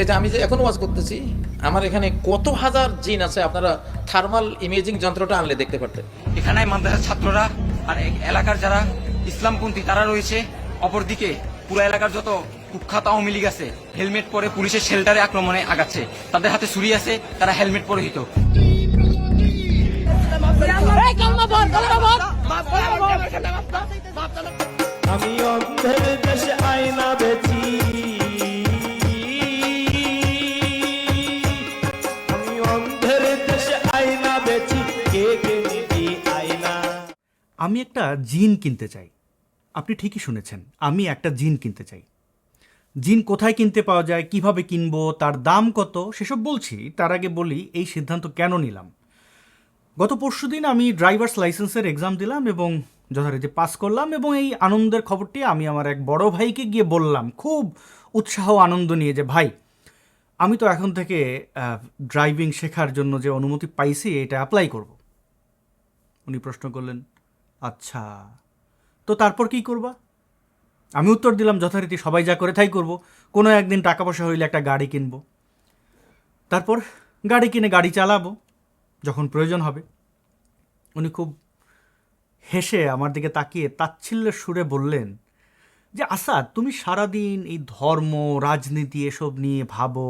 এই যে আমি যে এখন ওয়াজ করতেছি আমার এখানে কত হাজার জিন আছে আপনারা থার্মাল ইমেজিং যন্ত্রটা আনলে দেখতে পারতেন এখানে মাদ্রাসার ছাত্ররা আর এলাকার যারা ইসলামপন্থী তারা রয়েছে। অপরদিকে পুরো এলাকার যত কুখ্যাত আওয়ামী লীগ আছে হেলমেট পরে পুলিশের শেল্টারে আক্রমণে আগাচ্ছে। তাদের হাতে ছুরি আছে তারা হেলমেট পরিহিত আমি অন্ধের দেশে আয়না বেচি। আমি একটা জিন কিনতে চাই। আপনি ঠিকই শুনেছেন, আমি একটা জিন কিনতে চাই। জিন কোথায় কিনতে পাওয়া যায়, কীভাবে কিনবো, তার দাম কত, সেসব বলছি। তার আগে বলি, এই সিদ্ধান্ত কেন নিলাম? গত পরশু দিন আমি ড্রাইভার্স লাইসেন্সের এক্সাম দিলাম এবং যথারীতি পাস করলাম এবং এই আনন্দের খবরটি আমি আমার এক বড় ভাইকে গিয়ে বললাম। খুব উৎসাহ আনন্দ নিয়ে যে, ভাই, আমি তো এখন থেকে ড্রাইভিং শেখার জন্য যে অনুমতি পাইছি, এটা অ্যাপ্লাই করব। উনি প্রশ্ন করলেন আচ্ছা। তো তারপর কি করবা? আমি উত্তর দিলাম, যথারীতি সবাই যা করে তাই করব। কোনো একদিন টাকা পয়সা হইলে একটা গাড়ি কিনবো। তারপর গাড়ি কিনে গাড়ি চালাবো, যখন প্রয়োজন হবে। উনি খুব হেসে আমার দিকে তাকিয়ে তাচ্ছিল্যের সুরে বললেন, যে আসাদ তুমি সারাদিন এই ধর্ম, রাজনীতি, এসব নিয়ে ভাবো,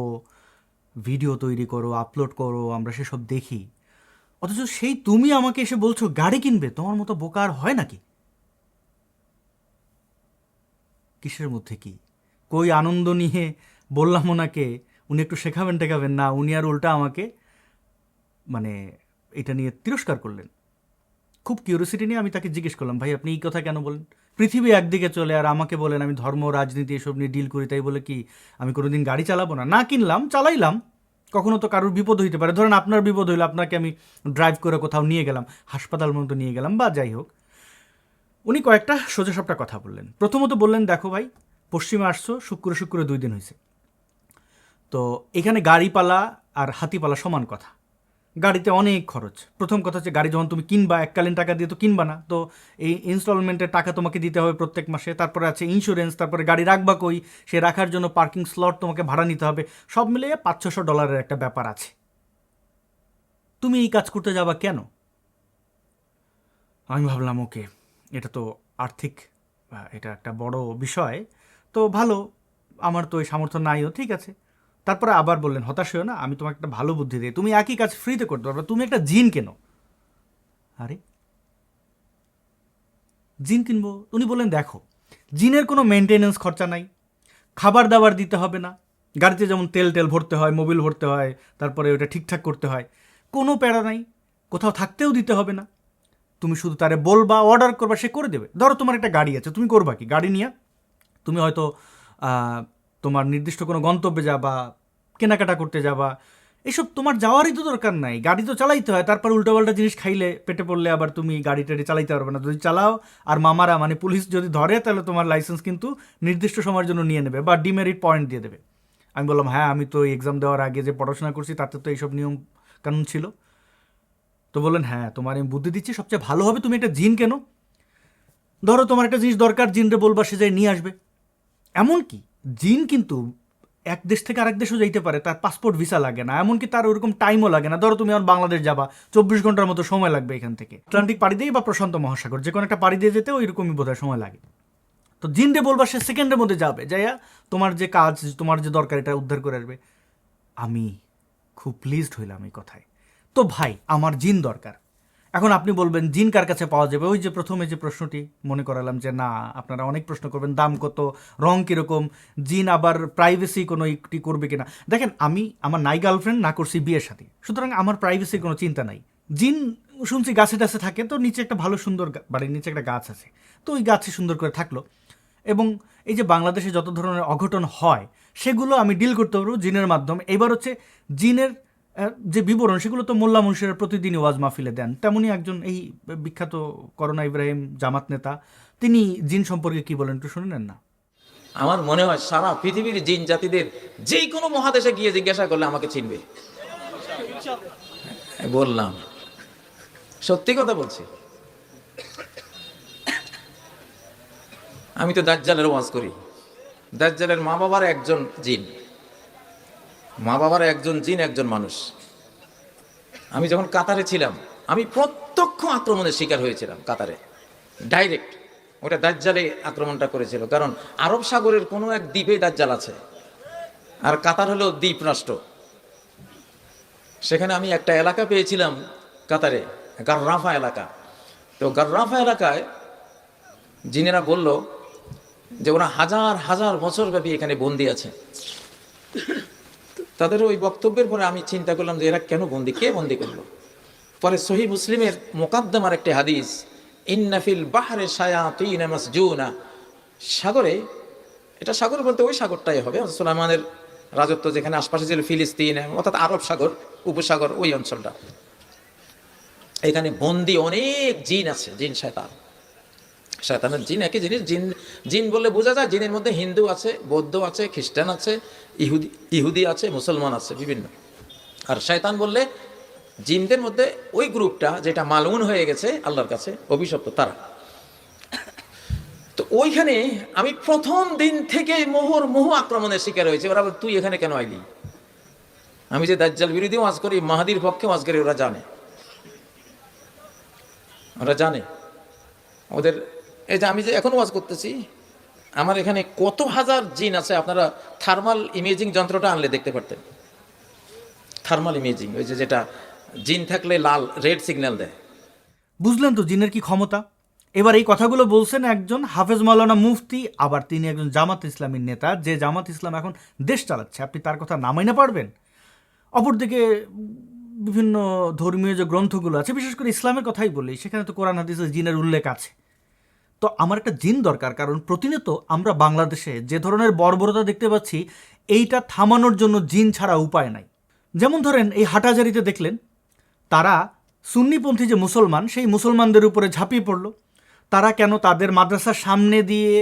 ভিডিও তৈরি করো, আপলোড করো, আমরা সেসব দেখি। অথচ সেই তুমি আমাকে এসে বলছো, গাড়ি কিনবে, তোমার মতো বোকার হয় নাকি? কিসের মধ্যে কি? কই আনন্দ নিয়ে বললাম ওনাকে, উনি একটু শেখাবেন, টেখাবেন। না, উনি আর উল্টা আমাকে মানে এটা নিয়ে তিরস্কার করলেন। খুব কিউরিয়াসিটি নিয়ে আমি তাকে জিজ্ঞেস করলাম, ভাই, আপনি এই কথা কেন বলেন? পৃথিবী একদিকে চলে আর আমাকে বলেন, আমি ধর্ম, রাজনীতি, এসব নিয়ে ডিল করি, তাই বলে কি আমি কোনোদিন গাড়ি চালাবো না? না, কিনলাম, চালাইলাম। কখনো তো কারোর বিপদ হইতে পারে। ধরেন আপনার বিপদ হইল, আপনাকে আমি ড্রাইভ করে কোথাও নিয়ে গেলাম, হাসপাতাল মতো নিয়ে গেলাম বা যাই হোক। উনি কয়েকটা সোজাসাপটা কথা বললেন। প্রথমত বললেন, দেখো ভাই, পশ্চিমে আসছো, শুক্র শুক্র দুই দিন হয়েছে তো এখানে গাড়িপালা আর হাতিপালা সমান কথা। গাড়িতে অনেক খরচ। প্রথম কথা হচ্ছে গাড়ি যখন তুমি কিনবা, এককালীন টাকা দিয়ে তো কিনবা না। তো এই ইনস্টলমেন্টের টাকা তোমাকে দিতে হবে প্রত্যেক মাসে। তারপরে আছে ইন্স্যুরেন্স তারপরে গাড়ি রাখবা কই? সে রাখার জন্য পার্কিং স্লট তোমাকে ভাড়া নিতে হবে। সব মিলিয়ে পাঁচ ছশো ডলারের একটা ব্যাপার আছে। তুমি এই কাজ করতে যাবা কেন? আমি ভাবলাম, ওকে, এটা তো আর্থিক এটা একটা বড় বিষয়। তো ভালো, আমার তো এই সামর্থ্য নাইও, ঠিক আছে। তারপরে আবার বললেন, হতাশ হয়েও না, আমি তোমাকে একটা ভালো বুদ্ধি দিই। তুমি একই কাজ ফ্রিতে করতে পারবে, তুমি একটা জিন কেনো? আরে, জিন কিনবো? উনি বললেন, দেখো, জিনের কোনো মেনটেনেন্স খরচা নাই। খাবার দাবার দিতে হবে না। গাড়িতে যেমন তেল টেল ভরতে হয়, মোবিল ভরতে হয়, তারপরে ওটা ঠিকঠাক করতে হয়। কোনো প্যারা নাই, কোথাও থাকতেও দিতে হবে না। তুমি শুধু তারে বলবা, অর্ডার করবা, সে করে দেবে। ধরো তোমার একটা গাড়ি আছে, তুমি করবা কি? গাড়ি নিয়ে, তুমি হয়তো তোমার নির্দিষ্ট কোনো গন্তব্যে যাবা কেনাকাটা করতে যাবা এসব তোমার যাওয়ারই তো দরকার নাই। গাড়ি তো চালাইতে হয়, তারপর উল্টোপাল্টা জিনিস খাইলে পেটে পড়লে আবার তুমি গাড়ি টাড়ি চালাইতে পারবে না। যদি চালাও আর মামারা মানে পুলিশ যদি ধরে, তাহলে তোমার লাইসেন্স কিন্তু নির্দিষ্ট সময়ের জন্য নিয়ে নেবে বা ডিমেরিট পয়েন্ট দিয়ে দেবে। আমি বললাম হ্যাঁ আমি তো এক্সাম দেওয়ার আগে যে পড়াশোনা করছি, তাতে তো এইসব নিয়ম কানুন ছিল। তো বললেন হ্যাঁ তোমার আমি বুদ্ধি দিচ্ছি, সবচেয়ে ভালো হবে তুমি একটা জিন কেন। ধরো তোমার একটা জিনিস দরকার, জিনরে বলবা সে যাই নিয়ে আসবে। এমনকি জিন কিন্তু এক দেশ থেকে আরেক দেশেও যাইতে পারে, তার পাসপোর্ট ভিসা লাগে না, এমনকি তার ওরকম টাইমও লাগে না। ধরো তুমি এখন বাংলাদেশ যাবা, চব্বিশ ঘণ্টার মতো সময় লাগবে এখান থেকে। আটলান্টিক পাড়ি দিয়ে বা প্রশান্ত মহাসাগর, যে কোনো একটা পাড়ি দিয়ে যেতে ওইরকমই বোধহয় সময় লাগে। তো জিনরে বলবা সে সেকেন্ডের মধ্যে যাবে, যাইয়া তোমার যে কাজ, তোমার যে দরকার, এটা উদ্ধার করে আসবে। আমি খুব প্লিজড হইলাম এই কথায়। তো ভাই, আমার জিন দরকার। এখন আপনি বলবেন, জিন কার কাছে পাওয়া যাবে? ওই যে প্রথমে যে প্রশ্নটি মনে করালাম যে, না, আপনারা অনেক প্রশ্ন করবেন, দাম কত, রং কীরকম, জিন আবার প্রাইভেসি কোনো একটি করবে কিনা? দেখেন, আমি আমার নাই গার্লফ্রেন্ড না করছি বিয়ের সাথে। সুতরাং আমার প্রাইভেসির কোনো চিন্তা নাই। জিন শুনছি গাছে টাছে থাকে, তো নিচে একটা ভালো সুন্দর বাড়ির নিচে একটা গাছ আছে। তো ওই গাছে সুন্দর করে থাকল। এবং এই যে বাংলাদেশে যত ধরনের অঘটন হয়, সেগুলো আমি ডিল করতে পারব জিনের মাধ্যমে। এবার হচ্ছে, জিনের যে বিবরণ, সেগুলো তো মোল্লা মুন্সিরা প্রতিদিনই ওয়াজ মাহফিলে দেন। তেমনই একজন এই বিখ্যাত করোনা ইব্রাহিম জামাত নেতা, তিনি জিন সম্পর্কে কি বলেন একটু শুনে নেন না। আমার মনে হয় সারা পৃথিবীর জিন জাতিদের যে কোনো মহাদেশে গিয়ে জিজ্ঞাসা করলে আমাকে চিনবে। বললাম। সত্যি কথা বলছি। আমি তো দাজ্জালের ওয়াজ করি। দাজ্জালের মা বাবার একজন জিন। মা বাবার একজন জিন, একজন মানুষ। আমি যখন কাতারে ছিলাম, আমি প্রত্যক্ষ আক্রমণের শিকার হয়েছিলাম কাতারে। ডাইরেক্ট ওটা দাজ্জালে আক্রমণটা করেছিল। কারণ আরব সাগরের কোনো এক দ্বীপে দাজ্জাল আছে। আর কাতার হলো দ্বীপ রাষ্ট্র সেখানে আমি একটা এলাকা পেয়েছিলাম কাতারে, গার্রাফা এলাকা। তো গার্রাফা এলাকায় জিনেরা বলল যে ওরা হাজার হাজার বছর ব্যাপী এখানে বন্দি আছে। তাদের ওই বক্তব্যের পরে আমি চিন্তা করলাম যে এরা কেন বন্দি, কে বন্দি করল? পরে সহি মুসলিমের মোকাদ্দমার একটি হাদিস ইন্নাফিল বাহারে শায়াতিন মাসজুনা। সাগরে, এটা সাগর বলতে ওই সাগরটাই হবে সুলাইমানের রাজত্ব যেখানে আশপাশে ছিল ফিলিস্তিন, অর্থাৎ আরব সাগর, উপসাগর ওই অঞ্চলটা। এখানে বন্দি অনেক জিন আছে, জিন, শয়তান। শয়তানের জিন, একই জিনিস, জিন জিন বললে বোঝা যায় জিনের মধ্যে হিন্দু আছে, বৌদ্ধ আছে, খ্রিস্টান আছে, ইহুদি ইহুদি আছে, মুসলমান আছে, বিভিন্ন। আর শয়তান বললে জিনদের মধ্যে ওই গ্রুপটা যেটা মালউন হয়ে গেছে আল্লাহর কাছে, অভিশপ্ত তারা। তো ওইখানে আমি প্রথম দিন থেকে মোহর, মোহ আক্রমণের শিকার হয়েছে। ওরা তুই এখানে কেন আইলি? আমি যে দাজ্জাল বিরোধী ওয়াজ করি, মাহাদির পক্ষে ওয়াজ করি, ওরা জানে। ওরা জানে। ওদের এই যে আমি যে এখন ওয়াজ করতেছি, আমার এখানে কত হাজার জিন আছে, আপনারা থার্মাল ইমেজিং যন্ত্রটা আনলে দেখতে পারতেন। থার্মাল ইমেজিং ওই যে যেটা জিন থাকলে লাল রেড সিগন্যাল দেয়। বুঝলেন তো জিনের কি ক্ষমতা? এবার এই কথাগুলো বলছেন একজন হাফেজ মাওলানা মুফতি, আবার তিনি একজন জামাত ইসলামীর নেতা, যে জামাত ইসলাম এখন দেশ চালাচ্ছে। আপনি তার কথা নামাই না পারবেন? অপরদিকে বিভিন্ন ধর্মীয় যে গ্রন্থগুলো আছে, বিশেষ করে ইসলামের কথাই বলি, সেখানে তো কোরআন, হাদিসে জিনের উল্লেখ আছে। তো আমার একটা জিন দরকার, কারণ প্রতিনিয়ত আমরা বাংলাদেশে যে ধরনের বর্বরতা দেখতে পাচ্ছি, এইটা থামানোর জন্য জিন ছাড়া উপায় নাই। যেমন ধরেন, এই হাটাজারিতে দেখলেন, তারা সুন্নিপন্থী যে মুসলমান, সেই মুসলমানদের উপরে ঝাঁপিয়ে পড়ল। তারা কেন তাদের মাদ্রাসার সামনে দিয়ে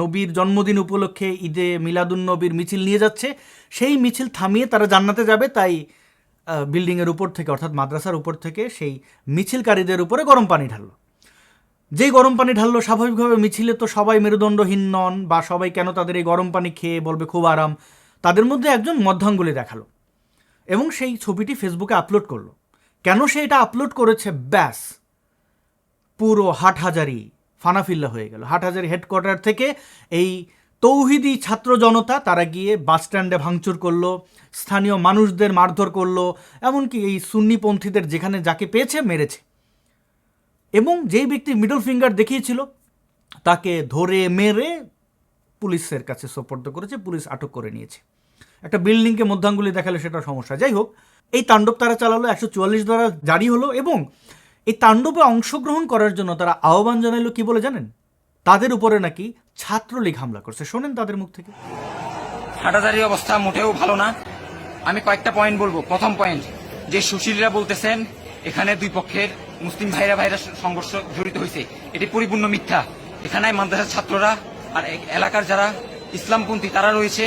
নবীর জন্মদিন উপলক্ষে ঈদে মিলাদুন নবীর মিছিল নিয়ে যাচ্ছে, সেই মিছিল থামিয়ে তারা জান্নাতে যাবে, তাই বিল্ডিংয়ের উপর থেকে, অর্থাৎ মাদ্রাসার উপর থেকে সেই মিছিলকারীদের উপরে গরম পানি ঢাললো। যেই গরম পানি ঢাললো, স্বাভাবিকভাবে মিছিলে তো সবাই মেরুদণ্ডহীন নন বা সবাই কেন তাদের এই গরম পানি খেয়ে বলবে খুব আরাম। তাদের মধ্যে একজন মধ্যাঙ্গুলি দেখাল এবং সেই ছবিটি ফেসবুকে আপলোড করল। কেন সে এটা আপলোড করেছে? ব্যাস, পুরো হাটহাজারি, ফানাফিল্লা হয়ে গেল। হাটহাজারি হেডকোয়ার্টার থেকে এই তৌহিদি ছাত্র জনতা, তারা গিয়ে বাস স্ট্যান্ডে ভাঙচুর করল, স্থানীয় মানুষদের মারধর করল, এমনকি এই সুন্নিপন্থীদের যেখানে যাকে পেয়েছে, মেরেছে। এবং যেই ব্যক্তি মিডল ফিঙ্গার দেখিয়েছিল, তাকে ধরে মেরে পুলিশের কাছে সোপর্দ করেছে, পুলিশ আটক করে নিয়েছে। একটা বিল্ডিংকে মধ্যাঙ্গুলি দেখালে সেটা সমস্যা। যাই হোক, এই তাণ্ডব তারা চালালো, একশো চুয়াল্লিশ দ্বারা জারি হলো এবং এই তাণ্ডবে অংশগ্রহণ করার জন্য তারা আহ্বান জানাইলো কি বলে জানেন? তাদের উপরে নাকি ছাত্রলীগ হামলা করছে। শোনেন তাদের মুখ থেকে। হাটাজারি অবস্থা মোটেও ভালো না। আমি কয়েকটা পয়েন্ট বলব। প্রথম পয়েন্ট যে সুশীলরা বলতেছেন, এখানে দুই পক্ষের মুসলিম ভাইরা ভাইরা সংঘর্ষ জড়িত হয়েছে এটি পরিপূর্ণ মিথ্যা। এখানে মাদ্রাসার ছাত্ররা আর এলাকার যারা ইসলামপন্থী তারা রয়েছে।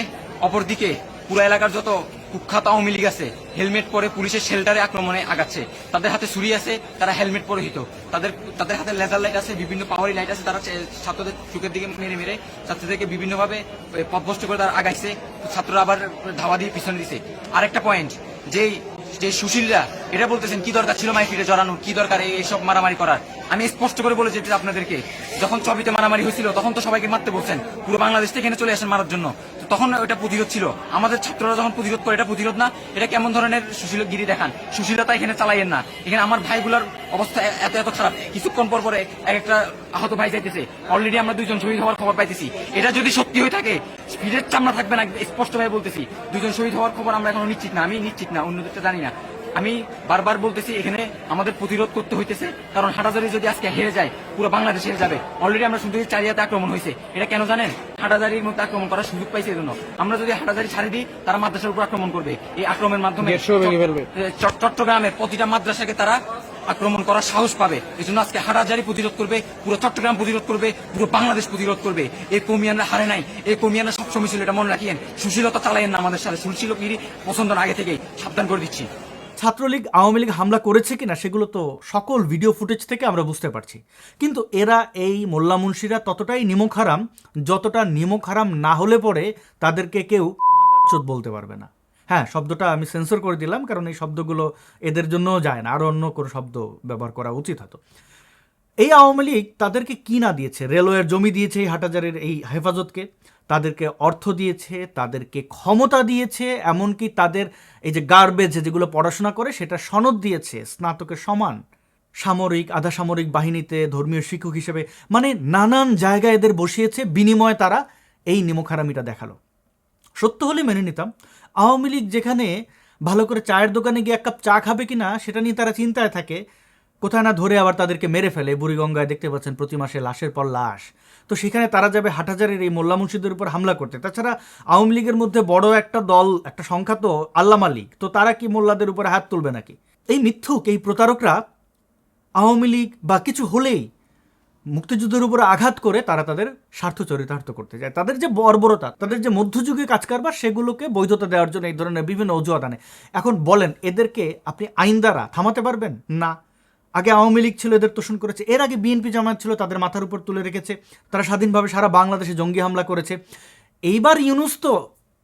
অপরদিকে পুরো এলাকার যত কুখ্যাত আওয়ামী লীগ আছে, হেলমেট পরে পুলিশের শেল্টারে আক্রমণে আগাচ্ছে। তাদের হাতে ছুরি আছে, তারা হেলমেট পরিহিত। তাদের তাদের হাতে লেজার লাইট আছে, বিভিন্ন পাওয়ারি লাইট আছে, তারা ছাত্রদের চোখের দিকে মেরে মেরে ছাত্রদেরকে বিভিন্নভাবে পথভ্রষ্ট করে তারা আগাইছে। ছাত্ররা আবার ধাওয়া দিয়ে পিছনে দিছে। আরেকটা পয়েন্ট যেই যে সুশীলরা এটা বলতেছেন, কি দরকার ছিল মাইফিটে জড়ানো কি দরকার এই- এইসব মারামারি করার? আমি স্পষ্ট করে বলে যেতে আপনাদেরকে। যখন ছবিতে মারামারি হয়েছিল, তখন তো সবাইকে মারতে বলছেন। পুরো বাংলাদেশ থেকে এখানে চলে আসেন মারার জন্য। তখন ওটা প্রতিরোধ ছিল। আমাদের ছাত্ররা যখন প্রতিরোধ করে, এটা প্রতিরোধ না, এটা কেমন ধরনের সুশীলগিরি দেখান? সুশীলতা এখানে চালাইয়েন না। এখানে আমার ভাইগুলোর অবস্থা এত এত খারাপ। কিছুক্ষণ পর পরে এক একটা আহত ভাই যাইতেছে। অলরেডি আমরা দুজন শহীদ হওয়ার খবর পাইতেছি। এটা যদি সত্যি হয়ে থাকে, স্পিডের চামড়া থাকবে না স্পষ্টভাবে বলতেছি। দুজন শহীদ হওয়ার খবর আমরা এখনও নিশ্চিত না। আমি নিশ্চিত না, অন্যদেরটা জানি না। আমি বারবার বলতেছি এখানে আমাদের প্রতিরোধ করতে হইতেছে কারণ হাটাজারি যদি আজকে হেরে যায় পুরো বাংলাদেশ হেরে যাবে। অলরেডি আমরা শুনতেছি চারিয়াতে আক্রমণ হয়েছে। এটা কেন জানেন? হাটাজারির মধ্যে আক্রমণ করার সুযোগ পাইছে এজন্য। আমরা যদি হাটাজারি ছাড়ি দিই তারা মাদ্রাসার উপর আক্রমণ করবে। এই আক্রমণের মাধ্যমে চট্টগ্রামের প্রতিটা মাদ্রাসাকে তারা আক্রমণ করার সাহস পাবে। এই জন্য আজকে হাটাজারি প্রতিরোধ করবে পুরো চট্টগ্রাম প্রতিরোধ করবে পুরো বাংলাদেশ প্রতিরোধ করবে। এই কমিয়ানরা হারে নাই। এই কমিয়ানরা সবসময় ছিল এটা মনে রাখিয়েন। সুশীলতা চালাইয়েন না আমাদের সাথে। সুশীলগিরি পছন্দ আগে থেকেই। সাবধান করে দিচ্ছি। ছাত্রলীগ আওয়ামী লীগ হামলা করেছে কিনা সেগুলো তো সকল ভিডিও ফুটেজ থেকে আমরা বুঝতে পারছি। কিন্তু এরা এই মোল্লা মুন্সিরা ততটাই নিমক হারাম যতটা নিমক হারাম না হলে পরে তাদেরকে কেউ মাদারচোদ বলতে পারবে না। হ্যাঁ শব্দটা আমি সেন্সর করে দিলাম, কারণ এই শব্দগুলো এদের জন্যও যায় না আরও অন্য কোনো শব্দ ব্যবহার করা উচিত হতো এই আওয়ামী লীগ তাদেরকে কি না দিয়েছে? রেলওয়ের জমি দিয়েছে এই হাটাজারের এই হেফাজতকে। তাদেরকে অর্থ দিয়েছে, তাদেরকে ক্ষমতা দিয়েছে, এমনকি তাদের এই যে গার্বেজ যেগুলো পড়াশোনা করে সেটা সনদ দিয়েছে স্নাতকের সমান। সামরিক আধা সামরিক বাহিনীতে ধর্মীয় শিক্ষক হিসেবে মানে নানান জায়গায় এদের বসিয়েছে, বিনিময়ে তারা এই নিমখারামিটা দেখাল। সত্য হলে মেনে নিতাম, আওয়ামী লীগ যেখানে ভালো করে চায়ের দোকানে গিয়ে এক কাপ চা খাবে কি না সেটা নিয়ে তারা চিন্তায় থাকে। কোথায় না ধরে আবার তাদেরকে মেরে ফেলে, বুড়িগঙ্গায় দেখতে পাচ্ছেন প্রতি মাসে লাশের পর লাশ। তো সেখানে তারা যাবে হাটহাজারের এই মোল্লা মুর্শিদের উপর হামলা করতে। তাছাড়া আওয়ামী লীগের মধ্যে বড় একটা দল, একটা সংখ্যা তো আল্লামা লীগ, তো তারা কি মোল্লাদের উপরে হাত তুলবে নাকি? এই মিথ্যুক, এই প্রতারকরা আওয়ামী লীগ বা কিছু হলেই মুক্তিযুদ্ধের উপরে আঘাত করে তারা তাদের স্বার্থ চরিতার্থ করতে যায়। তাদের যে বর্বরতা, তাদের যে মধ্যযুগে কাজ কারবার সেগুলোকে বৈধতা দেওয়ার জন্য এই ধরনের বিভিন্ন অজুহাত আনে। এখন বলেন, এদেরকে আপনি আইন দ্বারা থামাতে পারবেন? না। আগে আওয়ামী লীগ ছিল, এদের তোষণ করেছে। এর আগে বিএনপি জামায়াত ছিল, তাদের মাথার উপর তুলে রেখেছে। তারা স্বাধীনভাবে সারা বাংলাদেশে জঙ্গি হামলা করেছে। এইবার ইউনুস তো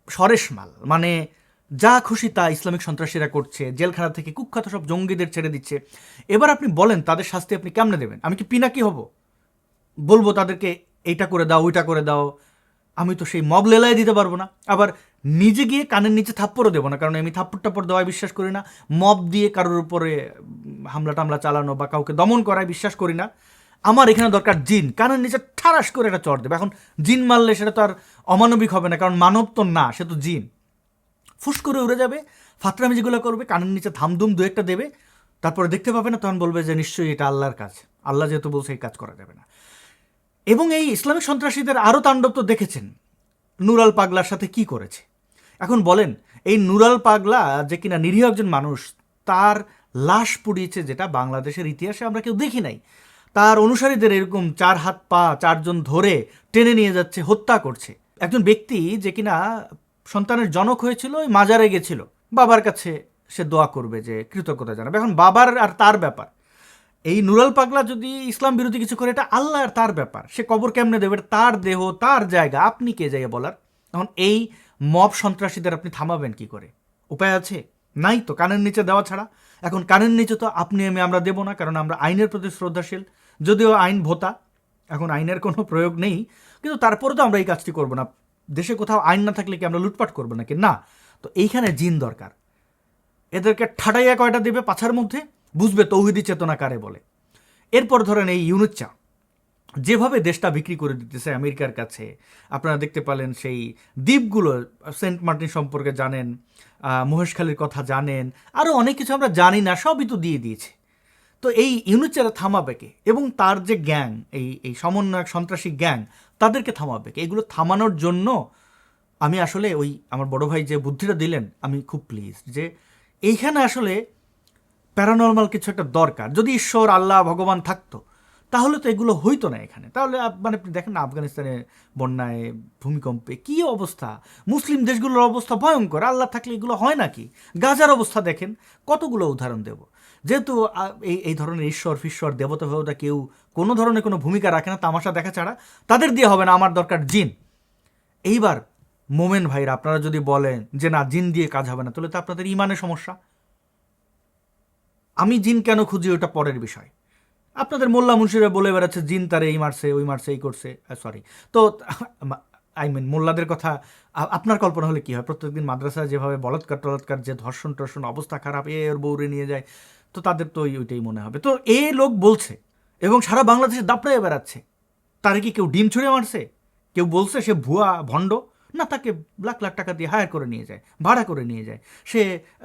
সরেশ মাল মানে যা খুশি তা ইসলামিক সন্ত্রাসীরা করছে, জেলখানা থেকে কুখ্যাত সব জঙ্গিদের ছেড়ে দিচ্ছে। এবার আপনি বলেন, তাদের শাস্তি আপনি কেমনে দেবেন? আমি কি পিনাকি হব? বলব তাদেরকে, এইটা করে দাও, ওইটা করে দাও। আমি তো সেই মব লেলায় দিতে পারব না। আবার নিজে গিয়ে কানের নিচে থাপ্পড়ও দেবো না, কারণ আমি থাপ্পড় টাপ্পড় দেওয়ায় বিশ্বাস করি না। মব দিয়ে কারোর উপরে হামলা টামলা চালানো বা কাউকে দমন করায় বিশ্বাস করি না। আমার এখানে দরকার জিন। কানের নিচে ঠারাস করে একটা চড় দেবে। এখন জিন মারলে সেটা তো আর অমানবিক হবে না, কারণ মানব তো না, সে তো জিন। ফুস করে উড়ে যাবে ফাতরামি যেগুলো করবে, কানের নিচে থামদুম দু একটা দেবে, তারপরে দেখতে পাবে না, তখন বলবে যে নিশ্চয়ই এটা আল্লাহর কাজ। আল্লাহ যেহেতু বলছে এই কাজ করা যাবে না। এবং এই ইসলামিক সন্ত্রাসীদের আরও তাণ্ডব তো দেখেছেন। নুরাল পাগলার সাথে কি করেছে? এখন বলেন, এই নুরাল পাগলা যে কিনা নিরীহ একজন মানুষ, তার লাশ পুড়িয়েছে যেটা বাংলাদেশের ইতিহাসে আমরা কেউ দেখি নাই। তার অনুসারীদের এরকম চার হাত পা, চারজন ধরে টেনে নিয়ে যাচ্ছে, হত্যা করছে। একজন ব্যক্তি যে কিনা সন্তানের জনক হয়েছিল, ওই মাজারে গেছিল। বাবার কাছে সে দোয়া করবে যে কৃতজ্ঞতা জানাবে। এখন বাবার আর তার ব্যাপার। এই নুরাল পাগলা যদি ইসলাম বিরোধী কিছু করে, এটা আল্লাহ আর তার ব্যাপার। সে কবর কেমনে দেবে? তার দেহ, তার জায়গা, আপনি কে যাইয়া বলার? এখন এই মব সন্ত্রাসীদের আপনি থামাবেন কি করে? উপায় আছে? নাই তো, কানের নিচে দেওয়া ছাড়া। এখন কানের নিচে তো আপনি আমি আমরা দেবো না, কারণ আমরা আইনের প্রতি শ্রদ্ধাশীল। যদিও আইন ভোতা, এখন আইনের কোনো প্রয়োগ নেই, কিন্তু তারপরে তো আমরা এই কাজটি করব না। দেশে কোথাও আইন না থাকলে কি আমরা লুটপাট করব নাকি? না। তো এইখানে জিন দরকার। এদেরকে ঠাটাইয়া কয়টা দেবে পাছার মধ্যে? বুঝবে তৌহিদি চেতনা কারে বলে। এরপর ধরেন এই ইউনুচ্চা, যেভাবে দেশটা বিক্রি করে দিতেছে আমেরিকার কাছে, আপনারা দেখতে পেলেন সেই দ্বীপগুলো, সেন্ট মার্টিন সম্পর্কে জানেন মহেশখালীর কথা জানেন আরও অনেক কিছু আমরা জানি না, সবই তো দিয়ে দিয়েছে। তো এই ইউনুচ্চারা থামাবে কে? এবং তার যে গ্যাং, এই এই সমন্বয়ক সন্ত্রাসী গ্যাং, তাদেরকে থামাবে কে? এগুলো থামানোর জন্য আমি আসলে ওই আমার বড় ভাই যে বুদ্ধিটা দিলেন, আমি খুব প্লিজ যে এইখানে আসলে প্যারানর্মাল কিছু একটা দরকার। যদি ঈশ্বর, আল্লাহ, ভগবান থাকতো, তাহলে তো এগুলো হইতো না এখানে। তাহলে মানে দেখেন না, আফগানিস্তানে বন্যায়, ভূমিকম্পে কী অবস্থা? মুসলিম দেশগুলোর অবস্থা ভয়ঙ্কর। আল্লাহ থাকলে এগুলো হয় নাকি? গাজার অবস্থা দেখেন, কতগুলো উদাহরণ দেব। যেহেতু এই এই ধরনের ঈশ্বর, ফিশ্বর, দেবতা ফেবতা কেউ কোনো ধরনের কোনো ভূমিকা রাখে না, তামাশা দেখা ছাড়া, তাদের দিয়ে হবে না, আমার দরকার জিন। এইবার মোমেন ভাইরা, আপনারা যদি বলেন যে না, জিন দিয়ে কাজ হবে না, তাহলে তো আপনাদের ইমানের সমস্যা। আমি জিন কেন খুঁজি ওটা পরের বিষয়। আপনাদের মোল্লা মুন্সিরা বলে বেড়াচ্ছে, জিন তারে এই মারছে, ওই মারছে, এই করছে সরি তো আই মিন মোল্লাদের কথা আপনার কল্পনা হলে কি হয়? প্রত্যেকদিন মাদ্রাসায় যেভাবে বলৎকার টলৎকার, যে ধর্ষণ টর্ষণ, অবস্থা খারাপ, এ ওর বউরে নিয়ে যায়, তো তাদের তো ওই- ওইটাই মনে হবে। তো এ লোক বলছে, এবং সারা বাংলাদেশে দাপড়াইয়ে বেড়াচ্ছে, তারে কি কেউ ডিম ছুঁড়ে মারছে? কেউ বলছে সে ভুয়া, ভণ্ড? না, তাকে লাখ লাখ টাকা দিয়ে হায়ার করে নিয়ে যায়, ভাড়া করে নিয়ে যায়। সে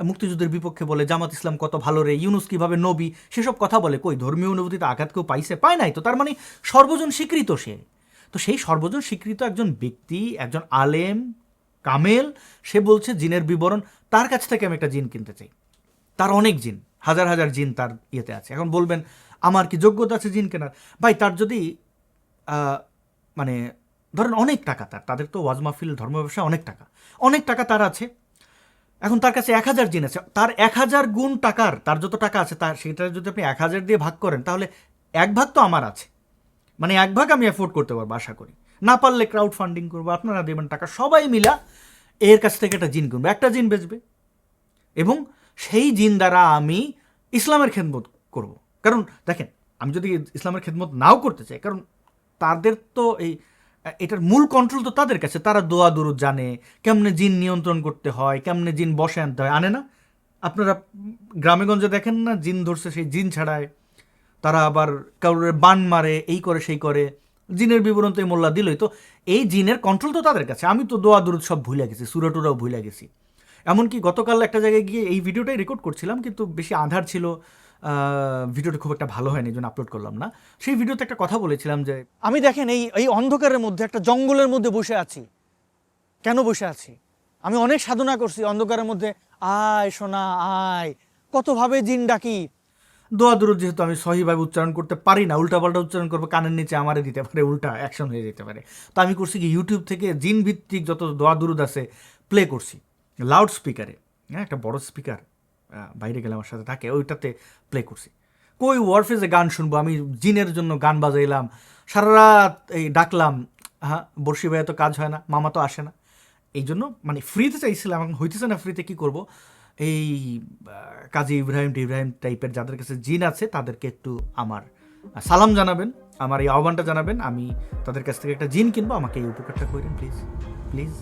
মুক্তিযুদ্ধের বিপক্ষে বলে, জামাত ইসলাম কত ভালো রে, ইউনুস কীভাবে নবী? সেসব কথা বলে, কই, ধর্মীয় অনুভূতিতে আঘাত কেউ পাইছে? পায় নাই তো, তার মানে সর্বজন স্বীকৃত সে। তো সেই সর্বজন স্বীকৃত একজন ব্যক্তি, একজন আলেম, কামেল, সে বলছে, জিনের বিবরণ, তার কাছ থেকে আমি একটা জিন কিনতে চাই। তার অনেক জিন, হাজার হাজার জিন তার ইয়েতে আছে। এখন বলবেন, আমার কি যোগ্যতা আছে জিন কেনার? ভাই, তার যদি মানে ধরেন অনেক টাকা তার, তাদের তো ওয়াজ মাহফিল, ধর্ম ব্যবসা অনেক টাকা। অনেক টাকা তার আছে। এখন তার কাছে এক হাজার জিন আছে। তার এক হাজার গুণ টাকার, তার যত টাকা আছে, তার সেটা যদি আপনি এক হাজার দিয়ে ভাগ করেন, তাহলে এক ভাগ তো আমার আছে। মানে এক ভাগ আমি অ্যাফোর্ড করতে পারব, আশা করি। না পারলে ক্রাউড ফান্ডিং করব, আপনারা দেবেন টাকা, সবাই মিলা এর কাছ থেকে একটা জিন কিনবো, একটা জিন বেচবে। এবং সেই জিন দ্বারা আমি ইসলামের খেদমত করব। কারণ দেখেন, আমি যদি ইসলামের খেদমত নাও করতে চাই, কারণ তাদের তো এই এটার মূল কন্ট্রোল তো তাদের কাছে। তারা দোয়া, দুরুদ জানে, কেমনে জিন নিয়ন্ত্রণ করতে হয়, কেমনে জিন বসে আনতে হয়। আনে না? আপনারা গ্রামেগঞ্জে দেখেন না, জিন ধরছে সেই জিন ছাড়ায়। তারা আবার কারোর বান মারে, এই করে, সেই করে। জিনের বিবরণ তো এই মোল্লা দিলই। তো এই জিনের কন্ট্রোল তো তাদের কাছে। আমি তো দোয়া, দুরুদ সব ভুলে গেছি সুরাটুরাও ভুলে গেছি। এমনকি গতকাল একটা জায়গায় গিয়ে এই ভিডিওটাই রেকর্ড করছিলাম, কিন্তু বেশি আধার ছিল ভিডিওটা খুব একটা ভালো হয়নি এই জন্য আপলোড করলাম না। সেই ভিডিওতে একটা কথা বলেছিলাম যে আমি দেখেন এই এই অন্ধকারের মধ্যে একটা জঙ্গলের মধ্যে বসে আছি। কেন বসে আছি? আমি অনেক সাধনা করছি অন্ধকারের মধ্যে। আয় সোনা আয়। কতভাবে জিন ডাকি? দোয়া দুরুদ যেহেতু আমি সহিভাবে উচ্চারণ করতে পারি না উল্টাপাল্টা উচ্চারণ করব কানের নিচে আমারে দিতে পারে উল্টা অ্যাকশন হয়ে যেতে পারে। তো আমি করছি কি ইউটিউব থেকে জিন ভিত্তিক যত দোয়া দুরুদ আছে প্লে করছি। লাউড স্পিকারে হ্যাঁ একটা বড় স্পিকার বাইরে গেলে আমার সাথে থাকে, ওইটাতে প্লে করছি। কই ওয়ারফেজে গান শুনব? আমি জিনের জন্য গান বাজাইলাম, সারা রাত এই ডাকলাম হ্যাঁ বর্ষি ভাইয়া তো কাজ হয় না, মামা তো আসে না। এই জন্য মানে ফ্রিতে চাইছিলাম, এখন হইতেছে না ফ্রিতে কী করব? এই কাজী ইব্রাহিম ইব্রাহিম টাইপের যাদের কাছে জিন আছে, তাদেরকে একটু আমার সালাম জানাবেন, আমার এই আহ্বানটা জানাবেন, আমি তাদের কাছ থেকে একটা জিন কিনবো, আমাকে এই উপকারটা করেন প্লিজ প্লিজ